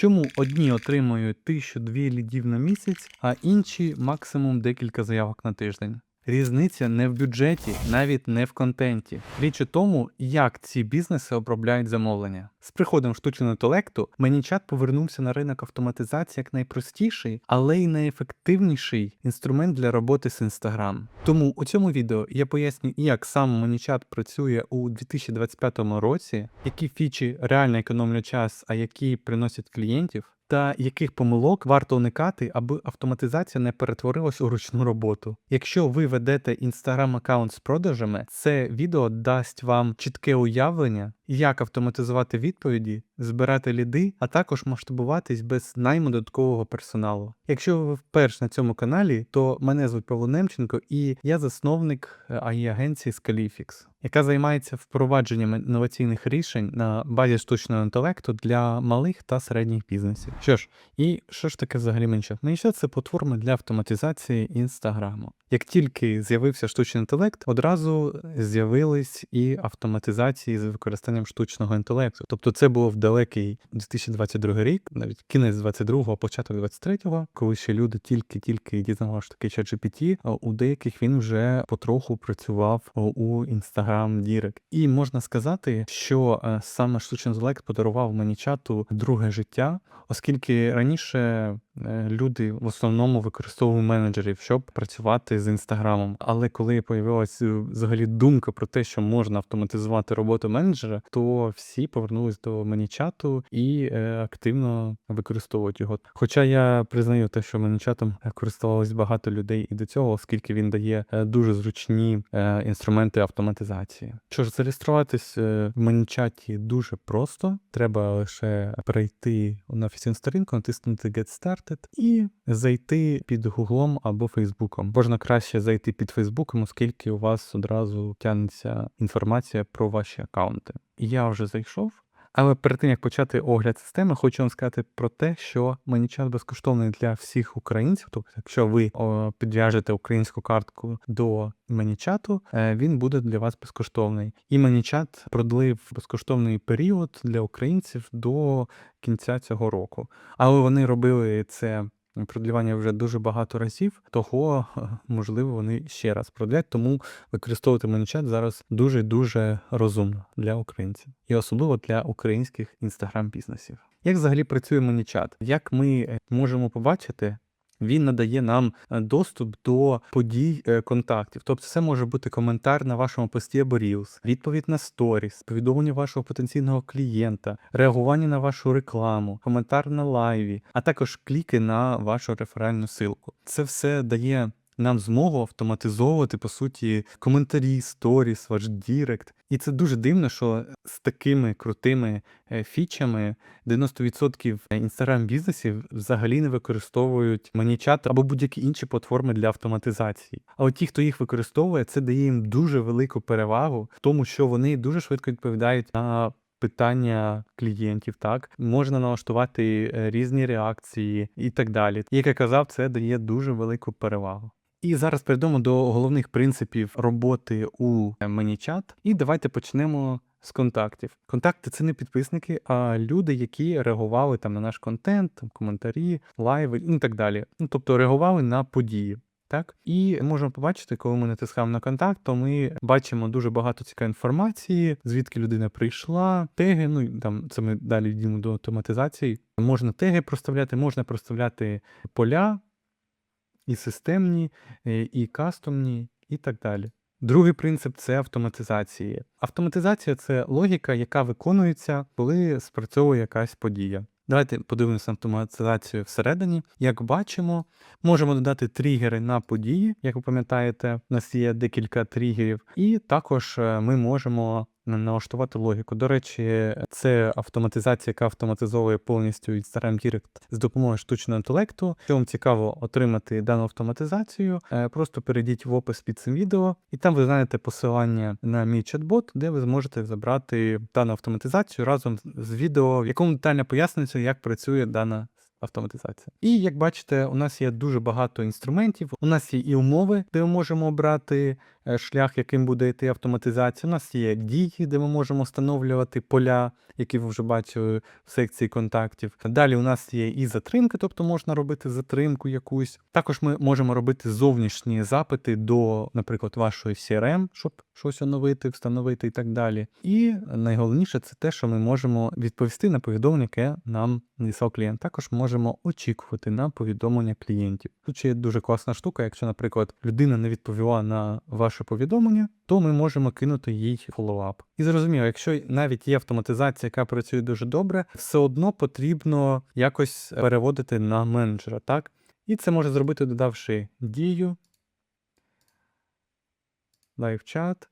Чому одні отримують тисячу-дві лідів на місяць, а інші максимум декілька заявок на тиждень? Різниця не в бюджеті, навіть не в контенті. Річ у тому, як ці бізнеси обробляють замовлення. З приходом штучного інтелекту ManyChat повернувся на ринок автоматизації як найпростіший, але й найефективніший інструмент для роботи з Instagram. Тому у цьому відео я поясню, як сам ManyChat працює у 2025 році, які фічі реально економлять час, а які приносять клієнтів. Та яких помилок варто уникати, аби автоматизація не перетворилась у ручну роботу. Якщо ви ведете інстаграм аккаунт з продажами, це відео дасть вам чітке уявлення, як автоматизувати відповіді, збирати ліди, а також масштабуватись без найму додаткового персоналу. Якщо ви вперше на цьому каналі, то мене звуть Павло Немченко і я засновник АІ агенції Scalifix, яка займається впровадженням інноваційних рішень на базі штучного інтелекту для малих та середніх бізнесів. Що ж, і що ж таке взагалі ManyChat? ManyChat – це платформа для автоматизації інстаграму. Як тільки з'явився штучний інтелект, одразу з'явились і автоматизації з використанням штучного інтелекту. Тобто це було в далекий 2022 рік, навіть кінець 22-го, початок 23-го, коли ще люди тільки-тільки дізнавалися, що таке ChatGPT, у деяких він вже потроху працював у Instagram Direct. І можна сказати, що е, саме штучний інтелект подарував мені чату друге життя, оскільки раніше люди в основному використовували менеджерів, щоб працювати з інстаграмом. Але коли появилася взагалі думка про те, що можна автоматизувати роботу менеджера, то всі повернулись до ManyChat і е, активно використовують його. Хоча я признаю те, що ManyChat користувалось багато людей і до цього, оскільки він дає е, дуже зручні е, інструменти автоматизації. Що ж, зареєструватись е, в ManyChat дуже просто. Треба лише перейти на офіційну сторінку, натиснути Get Started і зайти під Гуглом або Фейсбуком. Можна краще зайти під Фейсбуком, оскільки у вас одразу тягнеться інформація про ваші аккаунти. Я вже зайшов. Але перед тим як почати огляд системи, хочу вам сказати про те, що ManyChat безкоштовний для всіх українців. Тобто, якщо ви підв'яжете українську картку до ManyChat, е, він буде для вас безкоштовний. І ManyChat продлив безкоштовний період для українців до кінця цього року. Але вони робили це. Продлівання вже дуже багато разів, того можливо вони ще раз продлять, тому використовувати ManyChat зараз дуже дуже розумно для українців і особливо для українських інстаграм-бізнесів. Як взагалі працює ManyChat? Як ми е, можемо побачити? Він надає нам е, доступ до подій е, контактів. Тобто, це може бути коментар на вашому пості або Reels, відповідь на сторіс, повідомлення вашого потенційного клієнта, реагування на вашу рекламу, коментар на лайві, а також кліки на вашу реферальну силку. Це все дає. Нам змогу автоматизовувати по суті коментарі, сторіс, ваш Дірект. І це дуже дивно, що з такими крутими е, фічами 90% інстаграм-бізнесів взагалі не використовують ManyChat або будь-які інші платформи для автоматизації. А от ті, хто їх використовує, це дає їм дуже велику перевагу в тому, що вони дуже швидко відповідають на. Питання клієнтів, так можна налаштувати е, різні реакції і так далі. Як я казав, це дає дуже велику перевагу. І зараз перейдемо до головних принципів роботи у ManyChat. І давайте почнемо з контактів. Контакти це не підписники, а люди, які реагували там на наш контент, коментарі, лайви і так далі. Ну тобто реагували на події. Так, і можемо побачити, коли ми натискаємо на контакт, то ми бачимо дуже багато цікавої інформації, звідки людина прийшла, теги. Ну там це ми далі йдемо до автоматизації. Можна теги проставляти, можна проставляти поля, і системні, е, і кастомні, і так далі. Другий принцип це автоматизації. Автоматизація це логіка, яка виконується, коли спрацьовує якась подія. Давайте подивимося автоматизацію всередині. Як бачимо, можемо додати тригери на події. Як ви пам'ятаєте, у нас є декілька тригерів, і також е, ми можемо налаштувати логіку. До речі, це автоматизація, яка автоматизовує повністю Instagram Direct з допомогою штучного інтелекту. Якщо вам цікаво отримати дану автоматизацію, е, просто перейдіть в опис під цим відео, і там ви знайдете посилання на мій чат-бот, де ви зможете забрати дану автоматизацію разом з відео, в якому детально пояснюється, як працює дана. Автоматизація. І як бачите, у нас є дуже багато інструментів. У нас є і умови, де ми можемо обрати шлях, яким буде йти автоматизація. У нас є дії, де ми можемо встановлювати поля, які ви вже бачили в секції контактів. Далі у нас є і затримки, тобто можна робити затримку якусь. Також ми можемо робити зовнішні запити до, наприклад, вашої CRM, щоб щось оновити, встановити і так далі. І найголовніше це те, що ми можемо відповісти на повідомлення, яке нам надіслав клієнт. Також можемо очікувати на повідомлення клієнтів. Тут ще є дуже класна штука. Якщо, наприклад, людина не відповіла на ваше повідомлення, то ми можемо кинути їй фоллоуап. І зрозуміло, якщо навіть є автоматизація, яка працює дуже добре, все одно потрібно якось переводити на менеджера, так? І це може зробити, додавши дію, лайв-чат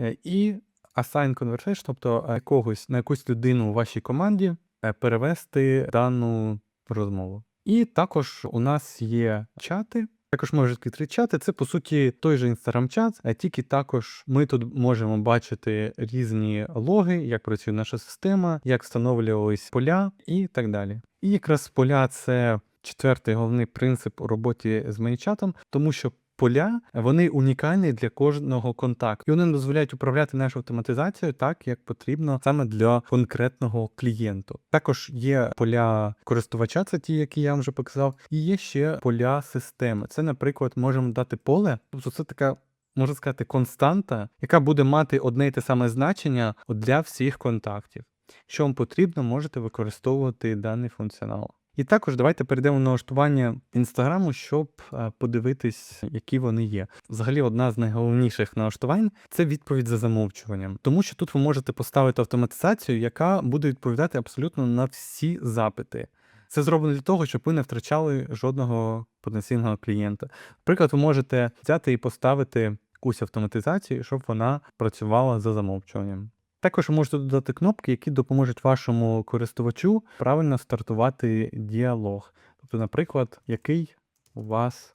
е, і assign conversation, тобто е, когось на якусь людину у вашій команді е, перевести дану розмову. І також у нас є чати. Також можуть відкричати. Це по суті той же інстаграм-чат, а тільки також ми тут можемо бачити різні логи, як працює наша система, як встановлювались поля і так далі. І якраз поля це четвертий головний принцип у роботі з ManyChat, тому що поля вони унікальні для кожного контакту, і вони дозволяють управляти нашу автоматизацію так, як потрібно саме для конкретного клієнту. Також є поля користувача, це ті, які я вам вже показав, і є ще поля системи. Це, наприклад, можемо дати поле, тобто це така. Можна сказати, константа, яка буде мати одне й те саме значення для всіх контактів. Що вам потрібно, можете використовувати даний функціонал. І також давайте перейдемо на налаштування інстаграму, щоб е, подивитись, які вони є. Взагалі, одна з найголовніших налаштувань це відповідь за замовчуванням, тому що тут ви можете поставити автоматизацію, яка буде відповідати абсолютно на всі запити. Це зроблено для того, щоб ви не втрачали жодного потенційного клієнта. Наприклад, ви можете взяти і поставити якусь автоматизацію, щоб вона працювала за замовчуванням. Також можете додати кнопки, які допоможуть вашому користувачу правильно стартувати діалог. Тобто, наприклад, який у вас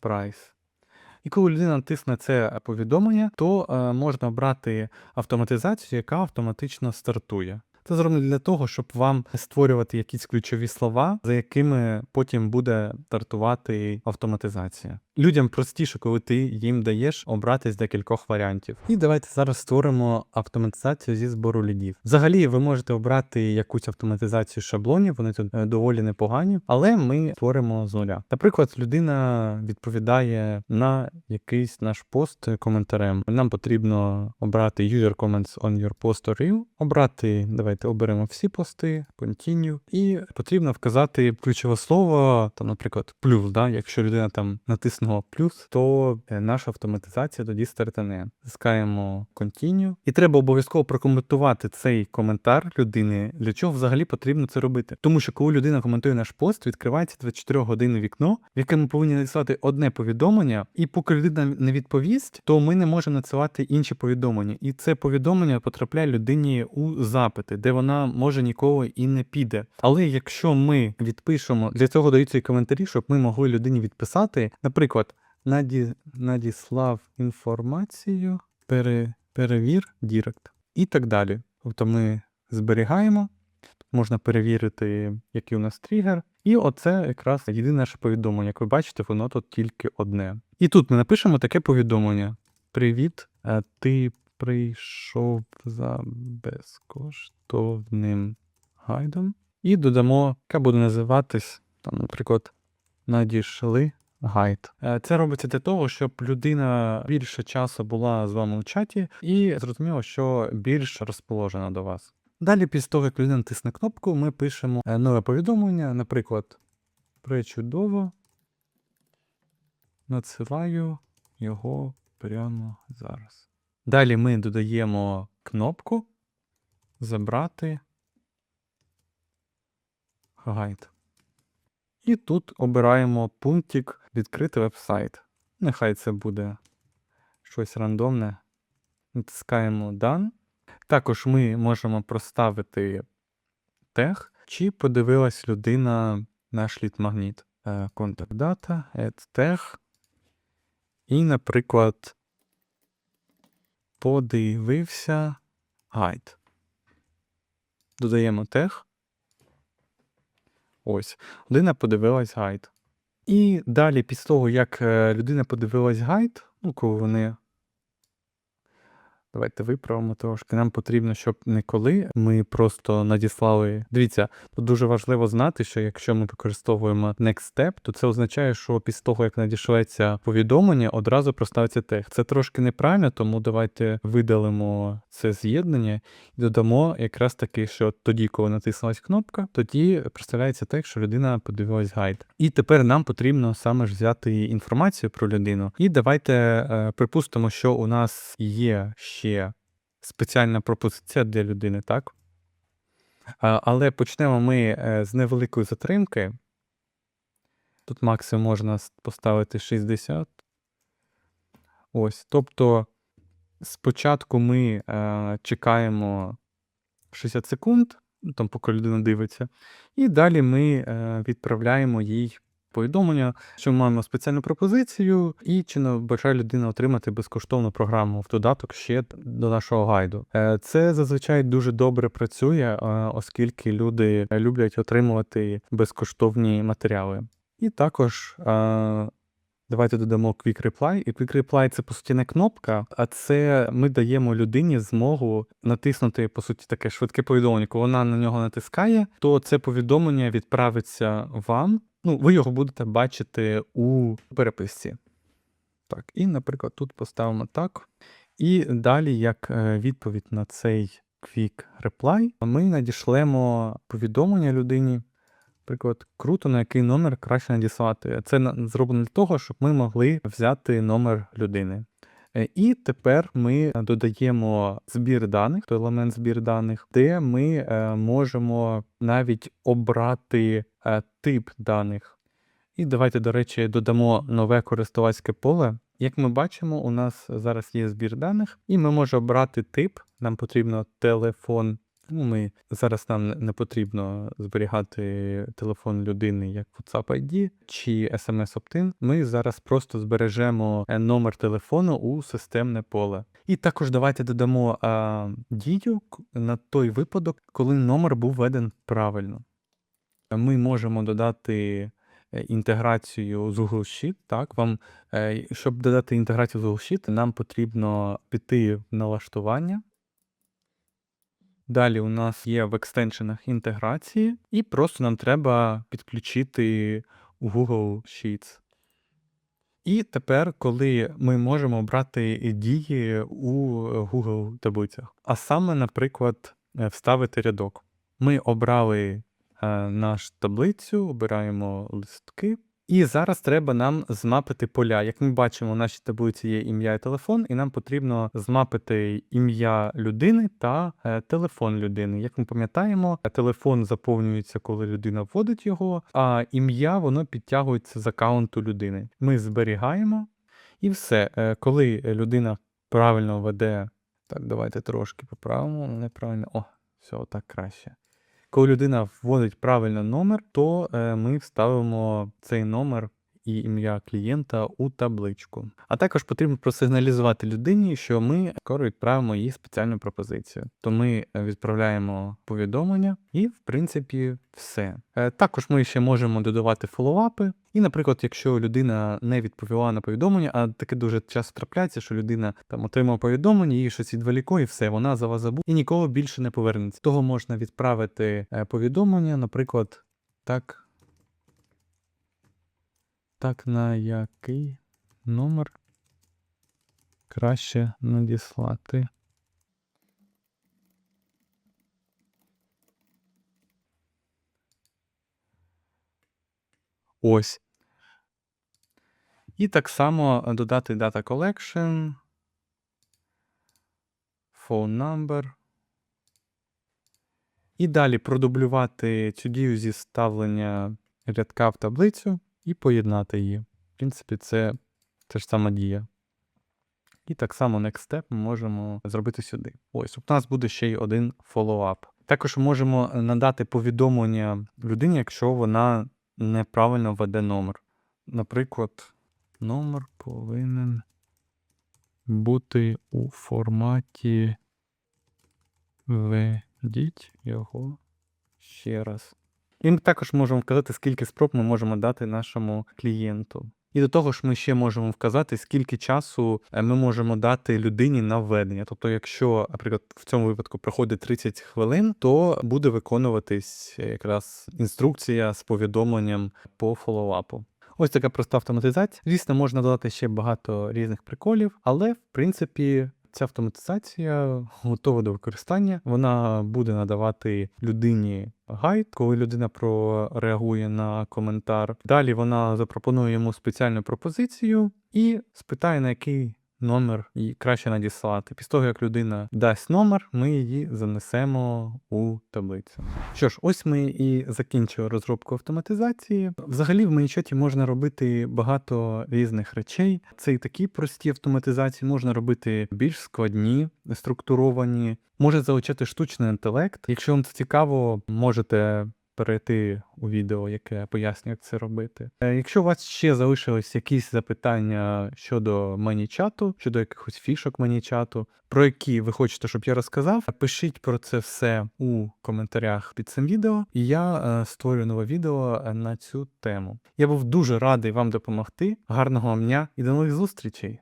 прайс. І коли людина натисне це повідомлення, то е, можна обрати автоматизацію, яка автоматично стартує. Це зроблено для того, щоб вам створювати якісь ключові слова, за якими потім буде стартувати автоматизація. Людям простіше, коли ти їм даєш обрати з декількох варіантів. І давайте зараз створимо автоматизацію зі збору лідів. Взагалі, ви можете обрати якусь автоматизацію шаблонів, вони тут е, доволі непогані, але ми створимо з нуля. Наприклад, людина відповідає на якийсь наш пост коментарем. Нам потрібно обрати user comments on your post or reel, обрати, давайте оберемо всі пости, continue, і потрібно вказати ключове слово, там, наприклад, плюс. Да? Якщо людина там натиснула плюс, то е, наша автоматизація тоді стартане. Тискаємо continue. І треба обов'язково прокоментувати цей коментар людини, для чого взагалі потрібно це робити. Тому що коли людина коментує наш пост, відкривається 24 годинне вікно, в яке ми повинні надіслати одне повідомлення, і поки людина не відповість, то ми не можемо надсилати інші повідомлення. І це повідомлення потрапляє людині у запити, де вона може ніколи і не піде. Але якщо ми відпишемо, для цього даються і коментарі, щоб ми могли людині відписати, наприклад, наді, надіслав інформацію, пере, перевір Дірект і так далі. Тобто ми зберігаємо, можна перевірити, який у нас тригер. І оце якраз єдине наше повідомлення. Як ви бачите, воно тут тільки одне. І тут ми напишемо таке повідомлення: Привіт, ти прийшов за безкоштовним гайдом. І додамо, яка буде називатись, там, наприклад, надійшли гайд. Е, Це робиться для того, щоб людина більше часу була з вами у чаті і зрозуміло, що більш розположена до вас. Далі, після того, як людина тисне кнопку, ми пишемо е, нове повідомлення, наприклад, причудово. Надсилаю його прямо зараз. Далі ми додаємо кнопку Забрати гайд. І тут обираємо пунктик Відкрити веб-сайт. Нехай це буде щось рандомне. Натискаємо Done. Також ми можемо проставити тег, чи подивилась людина наш лід-магніт. Е, Contact data, add tag. І, наприклад, подивився гайд. Додаємо тег. Ось, людина подивилась гайд. І далі, після того, як е, людина подивилась гайд, ну, коли вони Давайте виправимо трошки. Нам потрібно, щоб не коли ми просто надіслали. Дивіться, тут дуже важливо знати, що якщо ми використовуємо next step, то це означає, що після того, як надішлеться повідомлення, одразу проставиться текст. Це трошки неправильно, тому давайте видалимо це з'єднання і додамо якраз таки, що тоді, коли натиснулась кнопка, тоді представляється текст, що людина подивилась гайд. І тепер нам потрібно саме ж взяти інформацію про людину. І давайте е, припустимо, що у нас є ще спеціальна пропозиція для людини, так? Але почнемо ми е, з невеликої затримки. Тут максимум можна поставити 60. Ось. Тобто, спочатку ми е, чекаємо 60 секунд, ну, там, поки людина дивиться, і далі ми е, відправляємо їй повідомлення, що ми маємо спеціальну пропозицію, і чи не бажає людина отримати безкоштовну програму в додаток ще до нашого гайду. Е, Це зазвичай дуже добре працює, е, оскільки люди люблять отримувати безкоштовні матеріали. І також е, давайте додамо Quick Reply. І Quick Reply це по суті не кнопка, а це ми даємо людині змогу натиснути по суті таке швидке повідомлення. Коли вона на нього натискає, то це повідомлення відправиться вам. Ну, ви його будете бачити у переписці. Так, і, наприклад, тут поставимо так. І далі, як е, відповідь на цей Quick Reply, ми надішлемо повідомлення людині. Наприклад, круто, на який номер краще надіслати. Це зроблено для того, щоб ми могли взяти номер людини. Е, І тепер ми додаємо збір даних, то елемент збір даних, де ми е, можемо навіть обрати е, тип даних. І давайте, до речі, додамо нове користувацьке поле. Як ми бачимо, у нас зараз є збір даних, і ми можемо обрати тип. Нам потрібно телефон. Ну, ми зараз нам не- не потрібно зберігати телефон людини як WhatsApp ID чи SMS Opt-in. Ми зараз просто збережемо е, номер телефону у системне поле. І також давайте додамо а, дію на той випадок, коли номер був введен правильно. Ми можемо додати е, інтеграцію з Google Sheet. Так, вам, е, щоб додати інтеграцію з Google Sheet, нам потрібно піти в налаштування. Далі у нас є в екстеншенах інтеграції, і просто нам треба підключити Google Sheets. І тепер, коли ми можемо брати дії у Google таблицях, а саме, наприклад, е, вставити рядок. Ми обрали е, наш таблицю, обираємо листки. І зараз треба нам змапити поля. Як ми бачимо, в нашій таблиці є ім'я і телефон, і нам потрібно змапити ім'я людини та е, телефон людини. Як ми пам'ятаємо, телефон заповнюється, коли людина вводить його, а ім'я воно підтягується з аккаунту людини. Ми зберігаємо і все. Е, Коли людина правильно веде. Так, давайте трошки поправимо. Неправильно. О, все, так краще. Коли людина вводить правильно номер, то е, ми вставимо цей номер і ім'я клієнта у табличку. А також потрібно просигналізувати людині, що ми скоро відправимо їй спеціальну пропозицію. То ми е, відправляємо повідомлення, і, в принципі, все. Е, Також ми ще можемо додавати фоллоуапи. І, наприклад, якщо людина не відповіла на повідомлення, а таке дуже часто трапляється, що людина там отримала повідомлення, їй щось відволікло, і все, вона за вас забула і ніколи більше не повернеться. Того можна відправити е, повідомлення, наприклад, так. Так, на який номер краще надіслати. Ось. І так само е, додати Data Collection, Phone Number. І далі продублювати цю дію зі ставлення рядка в таблицю і поєднати її. В принципі, це те ж сама дія. І так само Next Step ми можемо зробити сюди. Ось, у нас буде ще й один follow-up. Також можемо надати повідомлення людині, якщо вона неправильно веде номер. Наприклад, номер повинен бути у форматі введіть його ще раз. І ми також можемо вказати, скільки спроб ми можемо дати нашому клієнту. І до того ж, ми ще можемо вказати, скільки часу е, ми можемо дати людині на введення. Тобто, якщо, наприклад, в цьому випадку проходить 30 хвилин, то буде виконуватись якраз інструкція з повідомленням по фоллоуапу. Ось така проста автоматизація. Звісно, можна додати ще багато різних приколів, але в принципі. Ця автоматизація готова до використання. Вона буде надавати людині гайд, коли людина прореагує на коментар. Далі вона запропонує йому спеціальну пропозицію і спитає, на який номер їй краще надіслати. Після того, як людина дасть номер, ми її занесемо у таблицю. Що ж, ось ми і закінчили розробку автоматизації. Взагалі, в ManyChat можна робити багато різних речей. Це і такі прості автоматизації, можна робити більш складні, структуровані, може залучати штучний інтелект. Якщо вам це цікаво, можете. Перейти у відео, яке пояснює, як це робити. Е, Якщо у вас ще залишились якісь запитання щодо ManyChat, щодо якихось фішок ManyChat, про які ви хочете, щоб я розказав, пишіть про це все у коментарях під цим відео, і я е, створю нове відео е, на цю тему. Я був дуже радий вам допомогти. Гарного вам дня і до нових зустрічей!